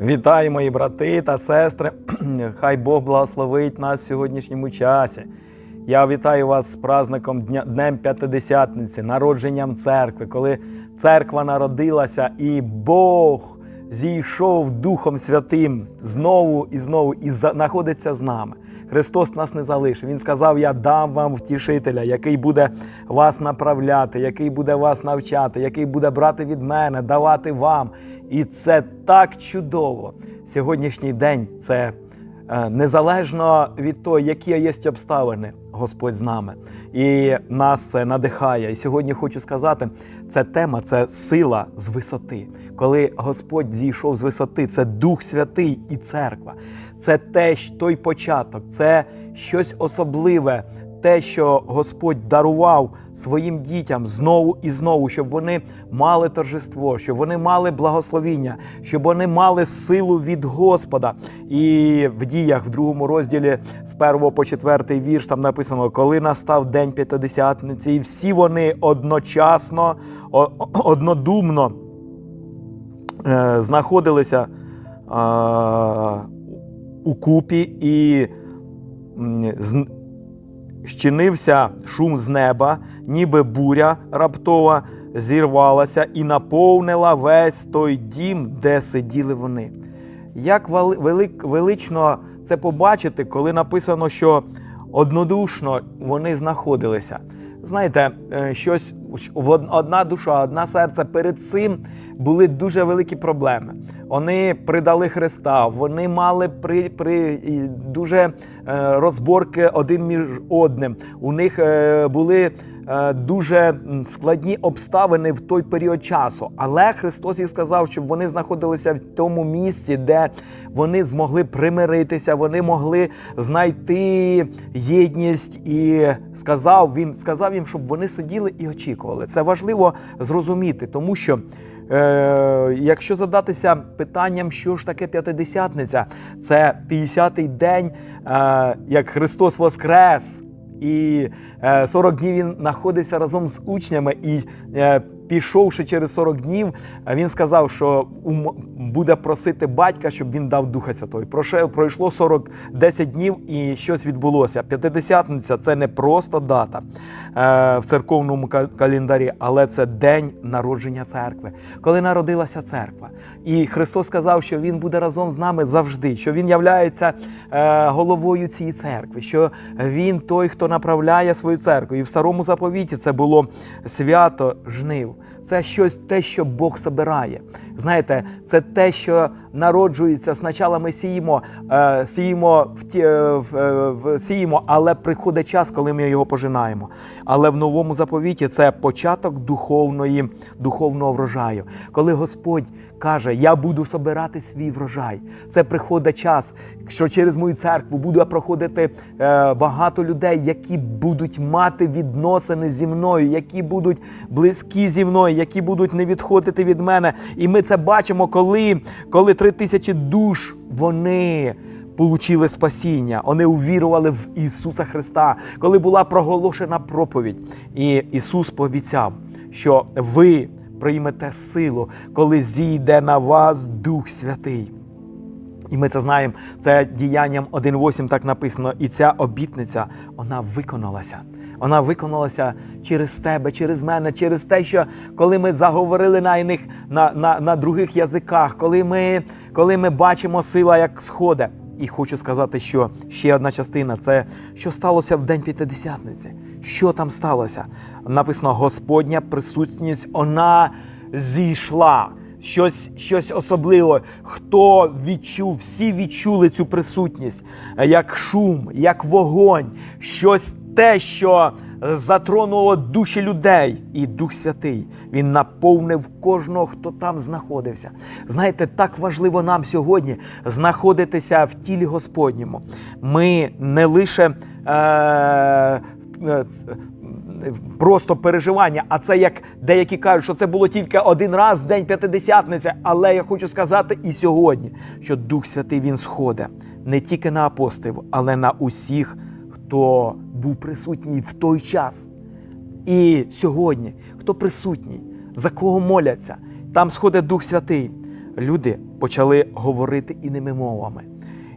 Вітаю, мої брати та сестри. Хай Бог благословить нас в сьогоднішньому часі. Я вітаю вас з праздником Дня- Днем П'ятидесятниці, народженням церкви, коли церква народилася і Бог зійшов Духом Святим знову і знову і знаходиться з нами. Христос нас не залишив. Він сказав: Я дам вам втішителя, який буде вас направляти, який буде вас навчати, який буде брати від мене, давати вам. І це так чудово. Сьогоднішній день це е, незалежно від того, які є обставини, Господь з нами. І нас це надихає. І сьогодні хочу сказати, це тема, це сила з висоти. Коли Господь зійшов з висоти, це Дух Святий і церква. Це те, той початок, це щось особливе, те, що Господь дарував своїм дітям знову і знову, щоб вони мали торжество, щоб вони мали благословіння, щоб вони мали силу від Господа. І в діях, в другому розділі з 1 по 4 вірш, там написано: коли настав день п'ятидесятниці, і всі вони одночасно, однодумно е, знаходилися е, у купі і щинився шум з неба, ніби буря раптова зірвалася і наповнила весь той дім, де сиділи вони. Як велик, велично це побачити, коли написано, що однодушно вони знаходилися. Знаєте, е, щось одна душа, одна серце перед цим були дуже великі проблеми. Вони придали Христа, вони мали при, при дуже е, розборки один між одним. У них е, були е, дуже складні обставини в той період часу. Але Христос їй сказав, щоб вони знаходилися в тому місці, де вони змогли примиритися, вони могли знайти єдність. І сказав він, сказав їм, щоб вони сиділи і очікували. Це важливо зрозуміти, тому що. Е, якщо задатися питанням, що ж таке п'ятидесятниця, це 50-й день, е, як Христос Воскрес, і е, 40 днів він знаходився разом з учнями, і е, пішовши через 40 днів, він сказав, що буде просити батька, щоб він дав Духа Святого. Пройшло 40 10 днів і щось відбулося. П'ятидесятниця це не просто дата в церковному ка- календарі, але це день народження церкви, коли народилася церква. І Христос сказав, що Він буде разом з нами завжди, що Він являється е, головою цієї церкви, що Він той, хто направляє свою церкву. І в старому заповіті це було свято жнив. Це щось те, що Бог собирає. Знаєте, це те, що народжується. Спочатку ми сіємо, е, сіємо, е, е, сіємо, але приходить час, коли ми його пожинаємо. Але в новому заповіті це початок духовної, духовного врожаю. Коли Господь каже, я буду собирати свій врожай. Це приходить час, що через мою церкву буде проходити е, багато людей, які будуть мати відносини зі мною, які будуть близькі зі мною, які будуть не відходити від мене. І ми це бачимо, коли, коли три тисячі душ вони. Получили спасіння, вони увірували в Ісуса Христа, коли була проголошена проповідь. І Ісус пообіцяв, що ви приймете силу, коли зійде на вас Дух Святий. І ми це знаємо, це діянням 1.8 так написано. І ця обітниця вона виконалася. Вона виконалася через тебе, через мене, через те, що коли ми заговорили на іних, на, на, на других язиках, коли ми, коли ми бачимо сила, як сходить. І хочу сказати, що ще одна частина це що сталося в день п'ятидесятниці. Що там сталося? Написано: Господня присутність, вона зійшла. Щось, щось особливе. Хто відчув, всі відчули цю присутність, як шум, як вогонь, щось те, що затронуло душі людей. І Дух Святий він наповнив кожного, хто там знаходився. Знаєте, так важливо нам сьогодні знаходитися в тілі Господньому. Ми не лише. Е- е, просто переживання. А це як деякі кажуть, що це було тільки один раз в день п'ятидесятниці. Але я хочу сказати і сьогодні, що Дух Святий він сходить не тільки на апостолів, але на усіх, хто був присутній в той час. І сьогодні, хто присутній, за кого моляться, там сходить Дух Святий. Люди, почали говорити іними мовами.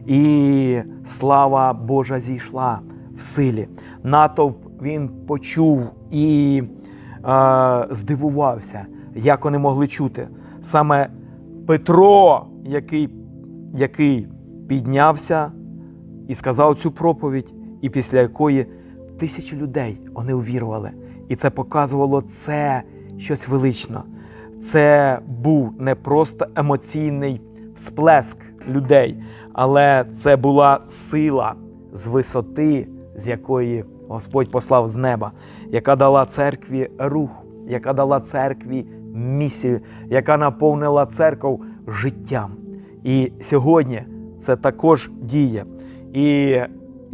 І слава Божа зійшла в силі. Натовп він почув і е, здивувався, як вони могли чути. Саме Петро, який, який піднявся і сказав цю проповідь, і після якої тисячі людей вони увірували. І це показувало це щось велично. Це був не просто емоційний всплеск людей, але це була сила з висоти, з якої Господь послав з неба, яка дала церкві рух, яка дала церкві місію, яка наповнила церкву життям. І сьогодні це також діє. І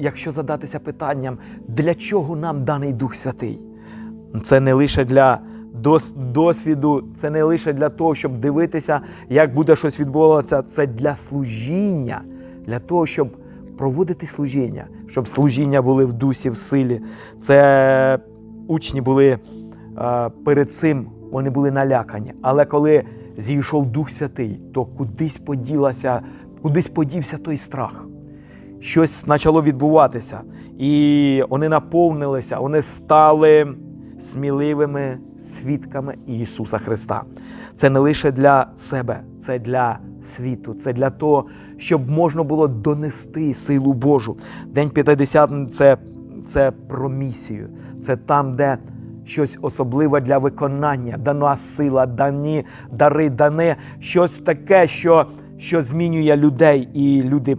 якщо задатися питанням, для чого нам даний Дух Святий? Це не лише для дос- досвіду, це не лише для того, щоб дивитися, як буде щось відбуватися. Це для служіння, для того, щоб проводити служіння, щоб служіння були в дусі, в силі. Це учні були е, перед цим, вони були налякані. Але коли зійшов Дух Святий, то кудись поділася, кудись подівся той страх щось почало відбуватися. І вони наповнилися, вони стали сміливими свідками Ісуса Христа. Це не лише для себе, це для світу, це для того, щоб можна було донести силу Божу. День П'ятидесятний це, це про місію, це там, де. Щось особливе для виконання, дана сила, дані дари, дане щось таке, що, що змінює людей, і люди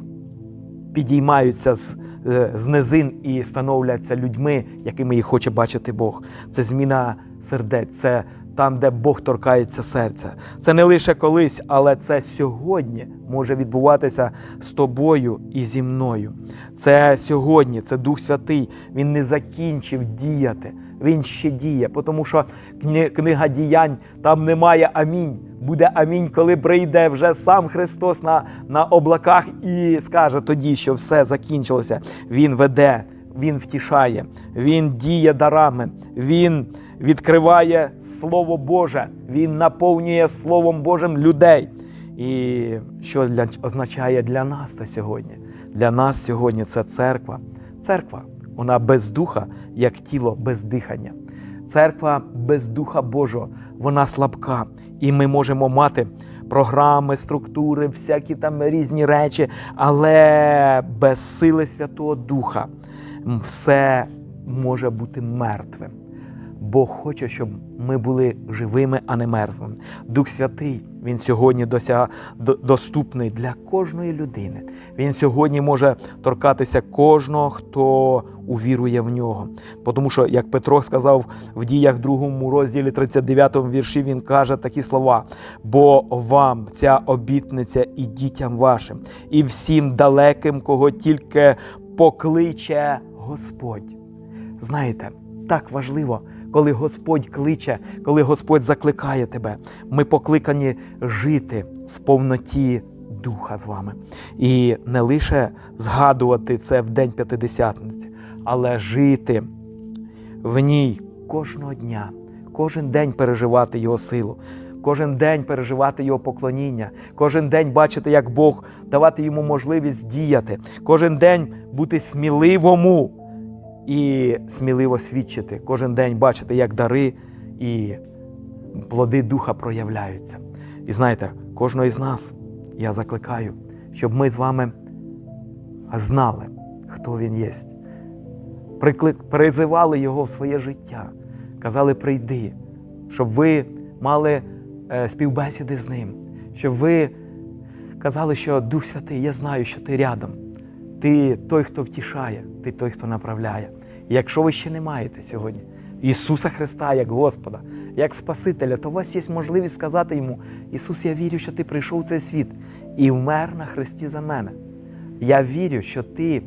підіймаються з, е, з низин і становляться людьми, якими їх хоче бачити Бог. Це зміна сердець, це там, де Бог торкається серця. Це не лише колись, але це сьогодні може відбуватися з тобою і зі мною. Це сьогодні, це Дух Святий. Він не закінчив діяти. Він ще діє, тому що книга діянь там немає амінь. Буде амінь, коли прийде вже сам Христос на, на облаках і скаже тоді, що все закінчилося. Він веде, Він втішає, Він діє дарами, Він відкриває Слово Боже, Він наповнює Словом Божим людей. І що для, означає для нас це сьогодні? Для нас сьогодні це церква. Церква, вона без духа, як тіло без дихання. Церква без Духа Божого, вона слабка. І ми можемо мати програми, структури, всякі там різні речі, але без сили Святого Духа все може бути мертвим. Бог хоче, щоб ми були живими, а не мертвими. Дух Святий, Він сьогодні досяг... до- доступний для кожної людини. Він сьогодні може торкатися кожного, хто увірує в нього. Тому що, як Петро сказав в діях 2 розділі 39 вірші, він каже такі слова: бо вам ця обітниця і дітям вашим, і всім далеким, кого тільки покличе Господь. Знаєте, так важливо, коли Господь кличе, коли Господь закликає тебе. Ми покликані жити в повноті Духа з вами. І не лише згадувати це в День П'ятидесятниці, але жити в ній кожного дня, кожен день переживати Його силу. Кожен день переживати його поклоніння, кожен день бачити, як Бог давати йому можливість діяти, кожен день бути сміливому і сміливо свідчити, кожен день бачити, як дари і плоди духа проявляються. І знаєте, кожного із нас я закликаю, щоб ми з вами знали, хто він є. Приклик, призивали його в своє життя, казали, прийди, щоб ви мали е, співбесіди з ним, щоб ви казали, що Дух Святий, я знаю, що ти рядом. Ти той, хто втішає, ти той, хто направляє. І якщо ви ще не маєте сьогодні Ісуса Христа як Господа, як Спасителя, то у вас є можливість сказати йому: Ісус, я вірю, що ти прийшов в цей світ і вмер на Христі за мене. Я вірю, що ти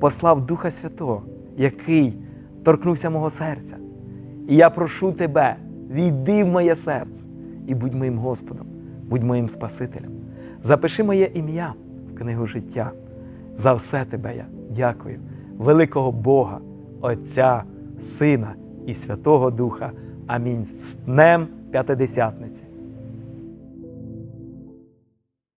послав Духа Святого, який торкнувся мого серця. І я прошу тебе, війди в моє серце і будь моїм Господом, будь моїм Спасителем. Запиши моє ім'я в книгу життя. За все тебе я дякую, великого Бога, Отця, Сина і Святого Духа. Амінь. З Днем П'ятидесятниці.